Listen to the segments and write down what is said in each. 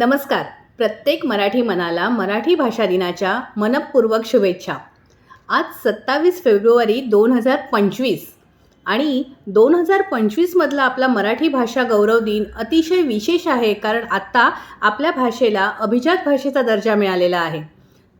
नमस्कार. प्रत्येक मराठी मनाला मराठी भाषा दिनाच्या मनपूर्वक शुभेच्छा. आज सत्तावीस फेब्रुवारी दोन हजार पंचवीस आणि दोन हजार पंचवीसमधला आपला मराठी भाषा गौरव दिन अतिशय विशेष आहे कारण आत्ता आपल्या भाषेला अभिजात भाषेचा दर्जा मिळालेला आहे.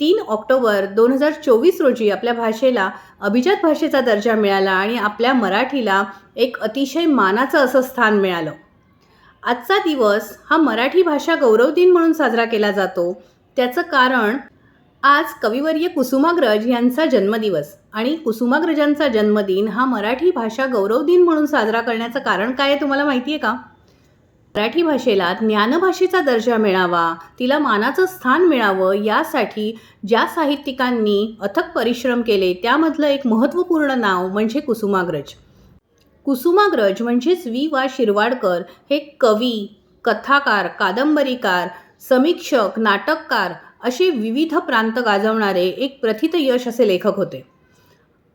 तीन ऑक्टोबर दोन हजार चोवीस रोजी आपल्या भाषेला अभिजात भाषेचा दर्जा मिळाला आणि आपल्या मराठीला एक अतिशय मानाचं असं स्थान मिळालं. आजचा दिवस हा मराठी भाषा गौरव दिन म्हणून साजरा केला जातो. त्याचं कारण आज कविवर्य कुसुमाग्रज यांचा जन्मदिवस आणि कुसुमाग्रजांचा जन्मदिन हा मराठी भाषा गौरव दिन म्हणून साजरा करण्याचं कारण काय आहे तुम्हाला माहिती आहे का? मराठी भाषेला ज्ञानभाषेचा दर्जा मिळावा तिला मानाचं स्थान मिळावं यासाठी ज्या साहित्यिकांनी अथक परिश्रम केले त्यामधलं एक महत्त्वपूर्ण नाव म्हणजे कुसुमाग्रज. कुसुमाग्रज म्हणजेच वि वा शिरवाडकर हे कवी कथाकार कादंबरीकार समीक्षक नाटककार असे विविध प्रांत गाजवणारे एक प्रथित यश असे लेखक होते.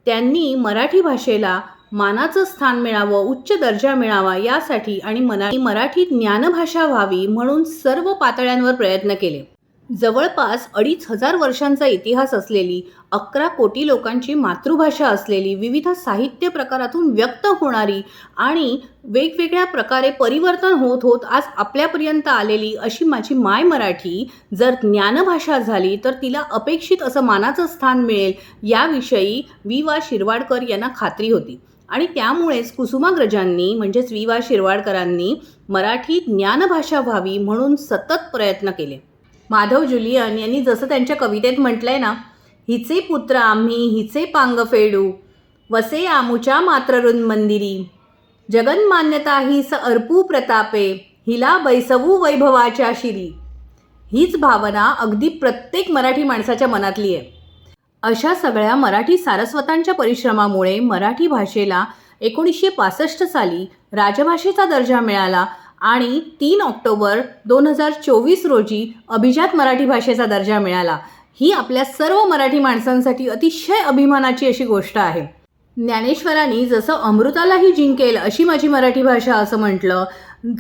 त्यांनी मराठी भाषेला मानाचं स्थान मिळावं उच्च दर्जा मिळावा यासाठी आणि मना मराठी ज्ञानभाषा व्हावी म्हणून सर्व पातळ्यांवर प्रयत्न केले. जवळपास अडीच हजार वर्षांचा इतिहास असलेली अकरा कोटी लोकांची मातृभाषा असलेली विविध साहित्य प्रकारातून व्यक्त होणारी आणि वेगवेगळ्या प्रकारे परिवर्तन होत होत आज आपल्यापर्यंत आलेली अशी माझी माय मराठी जर ज्ञानभाषा झाली तर तिला अपेक्षित असं मानाचं स्थान मिळेल याविषयी वि वा. शिरवाडकर यांना खात्री होती. आणि त्यामुळेच कुसुमाग्रजांनी म्हणजेच वि वा. शिरवाडकरांनी मराठी ज्ञानभाषा व्हावी म्हणून सतत प्रयत्न केले. माधव जुलियन यांनी जसं त्यांच्या कवितेत म्हटलं आहे ना हिचे पुत्र आम्ही हिचे पांग फेडू वसे आमुच्या मात्ररुन मंदिरी. जगन्मान्यता ही स अर्पू प्रतापे हिला बैसवू वैभवाच्या शिरी. हीच भावना अगदी प्रत्येक मराठी माणसाच्या मनातली आहे. अशा सगळ्या मराठी सारस्वतांच्या परिश्रमामुळे मराठी भाषेला एकोणीसशे पासष्ट साली राजभाषेचा दर्जा मिळाला आणि तीन ऑक्टोबर दोन हजार चोवीस रोजी अभिजात मराठी भाषेचा दर्जा मिळाला. ही आपल्या सर्व मराठी माणसांसाठी अतिशय अभिमानाची अशी गोष्ट आहे. ज्ञानेश्वरांनी जसं अमृतालाही जिंकेल अशी माझी मराठी भाषा असं म्हटलं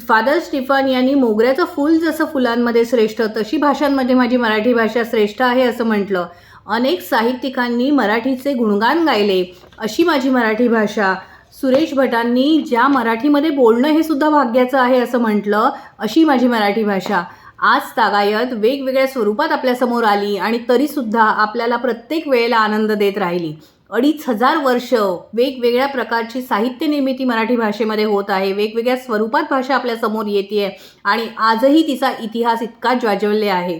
फादर स्टीफन यांनी मोगऱ्याचं फूल जसं फुलांमध्ये श्रेष्ठ तशी भाषांमध्ये माझी मराठी भाषा श्रेष्ठ आहे असं म्हटलं. अनेक साहित्यिकांनी मराठीचे गुणगान गायले अशी माझी मराठी भाषा. सुरेश भटांनी ज्या मराठीमध्ये बोलणं हे सुद्धा भाग्याचं आहे असं म्हटलं अशी माझी मराठी भाषा. आज तागायत वेगवेगळ्या स्वरूपात आपल्यासमोर आली आणि तरीसुद्धा आपल्याला प्रत्येक वेळेला आनंद देत राहिली. अडीच हजार वर्ष वेगवेगळ्या प्रकारची साहित्य निर्मिती मराठी भाषेमध्ये होत आहे वेगवेगळ्या स्वरूपात भाषा आपल्यासमोर येते आहे आणि आजही तिचा इतिहास इतका ज्वाजवले आहे.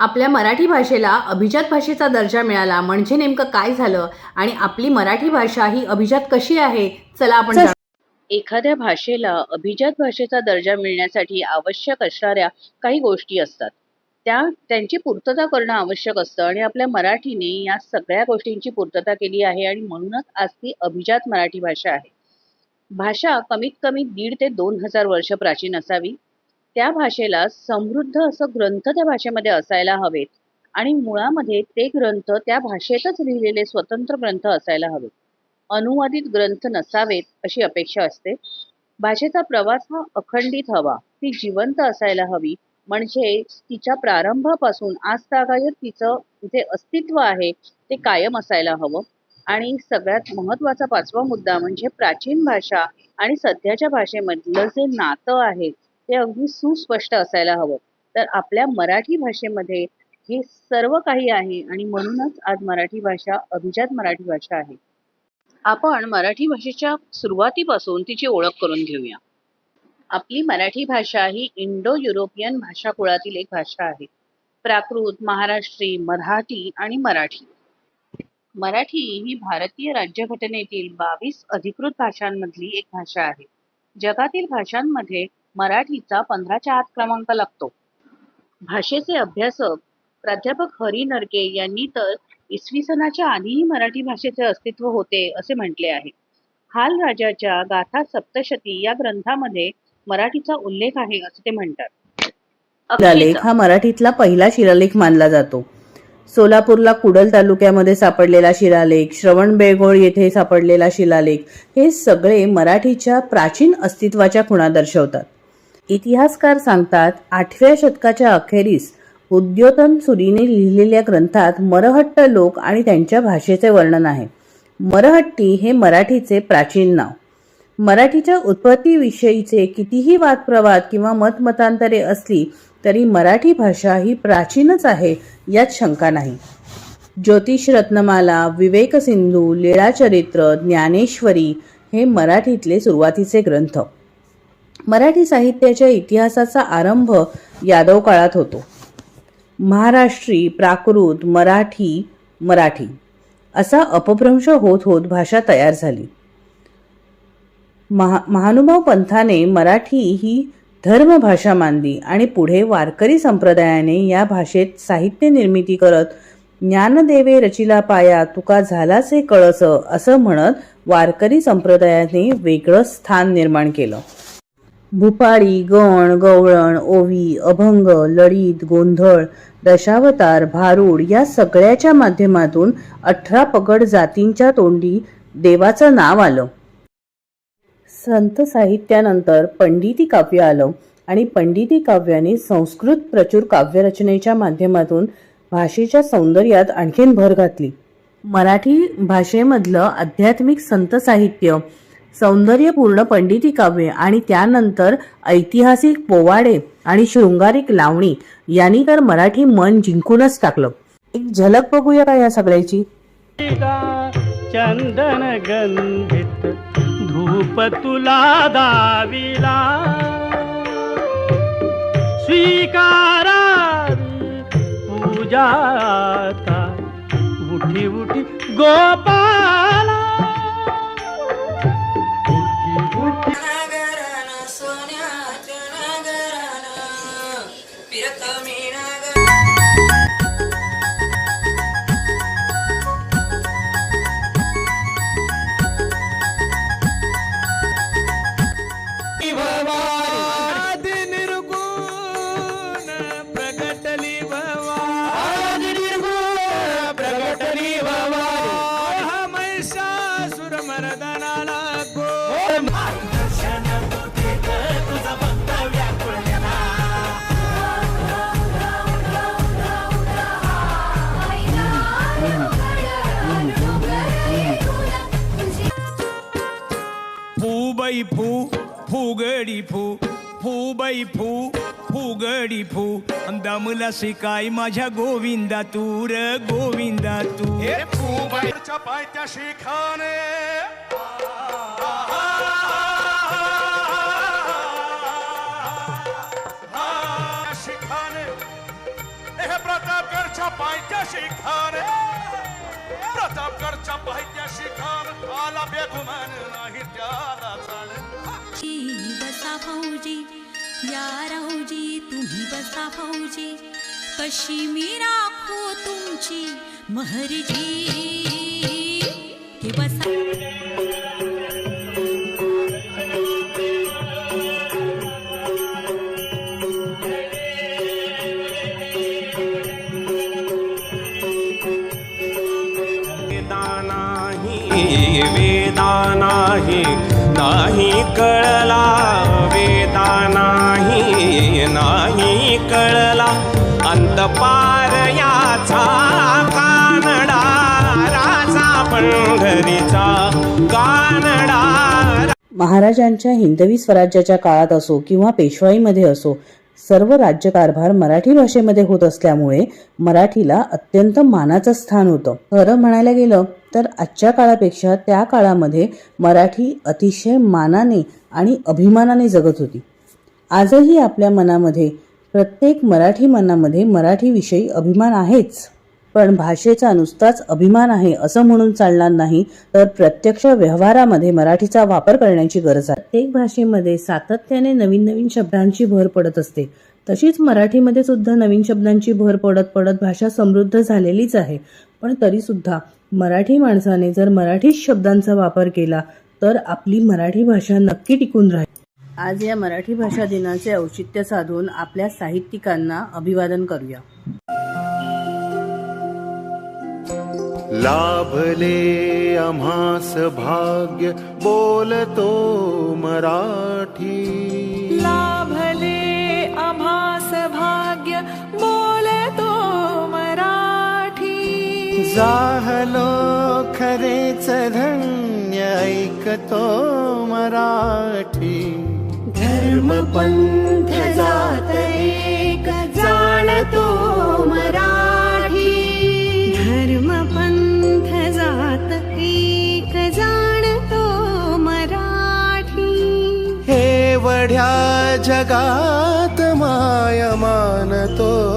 आपल्या मराठी भाषेला अभिजात भाषेचा दर्जा मिळाला. म्हणजे नेमकं काय झालं? आणि आपली मराठी भाषा ही अभिजात कशी आहे? चला आपण. एखाद्या भाषेला अभिजात भाषेचा दर्जा मिळण्यासाठी आवश्यक असणाऱ्या काही गोष्टी असतात. त्या त्यांची पूर्तता करणं आवश्यक असतं आणि आपल्या मराठीने या सगळ्या गोष्टींची पूर्तता केली आहे आणि म्हणूनच आज ती अभिजात मराठी भाषा आहे. भाषा कमीत कमी दीड ते दोन हजार वर्ष प्राचीन असावी. त्या भाषेला समृद्ध असं ग्रंथ त्या भाषेमध्ये असायला हवेत. आणि मुळामध्ये ते ग्रंथ त्या भाषेतच लिहिलेले स्वतंत्र ग्रंथ असायला हवेत. अनुवादित ग्रंथ नसावेत अशी अपेक्षा असते. भाषेचा प्रवास हा अखंडित हवा. ती जिवंत असायला हवी. म्हणजे तिच्या प्रारंभापासून आज तागायत तिचं जे अस्तित्व आहे ते कायम असायला हवं. आणि सगळ्यात महत्त्वाचा पाचवा मुद्दा म्हणजे प्राचीन भाषा आणि सध्याच्या भाषेमधलं जे नातं आहे ते अगदी सुस्पष्ट असायला हवं. तर आपल्या मराठी भाषेमध्ये हे सर्व काही आहे आणि म्हणूनच आज मराठी भाषा अभिजात मराठी भाषा आहे. आपण मराठी भाषेच्या सुरुवातीपासून तिची ओळख करून घेऊया. आपली मराठी भाषा ही इंडो युरोपियन भाषा कुळातील एक भाषा आहे. प्राकृत महाराष्ट्री मराठी आणि मराठी. मराठी ही भारतीय राज्यघटनेतील बावीस अधिकृत भाषांमधली एक भाषा आहे. जगातील भाषांमध्ये मराठीचा पंधराच्या आत क्रमांक लागतो. भाषेचे अभ्यासक प्राध्यापक हरी नरके यांनी तर इसवी सनाच्या आधीही मराठी भाषेचे अस्तित्व होते असे म्हटले आहे. हाल राजाच्या गाथा सप्तशती या ग्रंथामध्ये मराठीचा उल्लेख आहे असे ते म्हणतात. शिलालेख हा मराठीतला पहिला शिलालेख मानला जातो. सोलापूरला कुडल तालुक्यामध्ये सापडलेला शिलालेख श्रवण बेळगोळ येथे सापडलेला शिलालेख हे सगळे मराठीच्या प्राचीन अस्तित्वाच्या खुणा दर्शवतात. इतिहासकार सांगतात आठव्या शतकाच्या अखेरीस उद्योतन सुरीने लिहिलेल्या ग्रंथात मरहट्ट लोक आणि त्यांच्या भाषेचे वर्णन आहे. मरहट्टी हे मराठीचे प्राचीन नाव. मराठीच्या उत्पत्तीविषयीचे कितीही वादप्रवाद किंवा मतमतांतरे असली तरी मराठी भाषा ही प्राचीनच आहे यात शंका नाही. ज्योतिष रत्नमाला विवेक सिंधू लीळाचरित्र ज्ञानेश्वरी हे मराठीतले सुरुवातीचे ग्रंथ. मराठी साहित्याच्या इतिहासाचा आरंभ यादव काळात होतो. महाराष्ट्री प्राकृत मराठी मराठी असा अपभ्रंश होत होत भाषा तयार झाली. महा महानुभाव पंथाने मराठी ही धर्मभाषा मानली आणि पुढे वारकरी संप्रदायाने या भाषेत साहित्य निर्मिती करत ज्ञानदेवे रचिला पाया तुका झालाचे कळस असं म्हणत वारकरी संप्रदायाने वेगळं स्थान निर्माण केलं. भूपाळी गण गवळण ओवी अभंग लळीत गोंधळ दशावतार भारूड या सगळ्याच्या माध्यमातून अठरा पगड जातींच्या तोंडी देवाचं नाव आलं. संत साहित्यानंतर पंडिती काव्य आलं आणि पंडिती काव्याने संस्कृत प्रचूर काव्यरचनेच्या माध्यमातून भाषेच्या सौंदर्यात आणखीन भर घातली. मराठी भाषेमधलं आध्यात्मिक संत साहित्य सौंदर्यपूर्ण पंडिती काव्य आणि त्यानंतर ऐतिहासिक पोवाडे आणि शृंगारिक लावणी यांनी तर मराठी मन जिंकूनच टाकलं. एक झलक बघूया का या सगळ्याची. चंदन गंधित धूप तुला दाविला. स्वीकारा पूजा उठी उठी गोपाला फू बाई फू फुगडी फू फू फू फुगडी फू दमला शिकाय माझ्या गोविंदा तू र गोविंदा तू हे फुबाईच्या पायथ्याशी खाणे शिखाने प्रतापगडच्या शिखर. प्रतापगडच्या पायथ्याशी शिखर. आला बेगुमान नाही त्याला चाल बसा भाऊजी या राऊजी तुम्ही बसा भाऊजी कशी मी राखो तुमची महरजी. हे बसा नाही नाही कळला वेदा नाही नाही कळला अंत पार याचा कानडा राजा पंढरीचा कानडा महाराजांच्या हिंदवी स्वराज्याच्या काळात असो किंवा पेशवाईमध्ये असो सर्व राज्यकारभार मराठी भाषेमध्ये होत असल्यामुळे मराठीला अत्यंत मानाचं स्थान होतं. खरं म्हणायला गेलं तर आजच्या काळापेक्षा त्या काळामध्ये मराठी अतिशय मानाने आणि अभिमानाने जगत होती. आजही आपल्या मनामध्ये प्रत्येक मराठी मनामध्ये मराठीविषयी अभिमान आहेच. पण भाषेचा नुसताच अभिमान आहे असं म्हणून चालणार नाही तर प्रत्यक्ष व्यवहारामध्ये मराठीचा वापर करण्याची गरज आहे. प्रत्येक भाषेमध्ये सातत्याने नवीन नवीन शब्दांची भर पडत असते. तशीच मराठीमध्ये सुद्धा नवीन शब्दांची भर पडत पडत भाषा समृद्ध झालेलीच आहे. पण तरीसुद्धा मराठी माणसाने जर मराठीच शब्दांचा वापर केला तर आपली मराठी भाषा नक्की टिकून राहील. आज या मराठी भाषा दिनाचे औचित्य साधून आपल्या साहित्यिकांना अभिवादन करूया. लाभले आम्हास भाग्य बोलतो मराठी. जाहलो खरेच धन्य ऐकतो मराठी। धर्म पंथ जात एक जाणतो मराठी। धर्म पंथ जात एक जाणतो मराठी। हे वढ्या जगात माय मानतो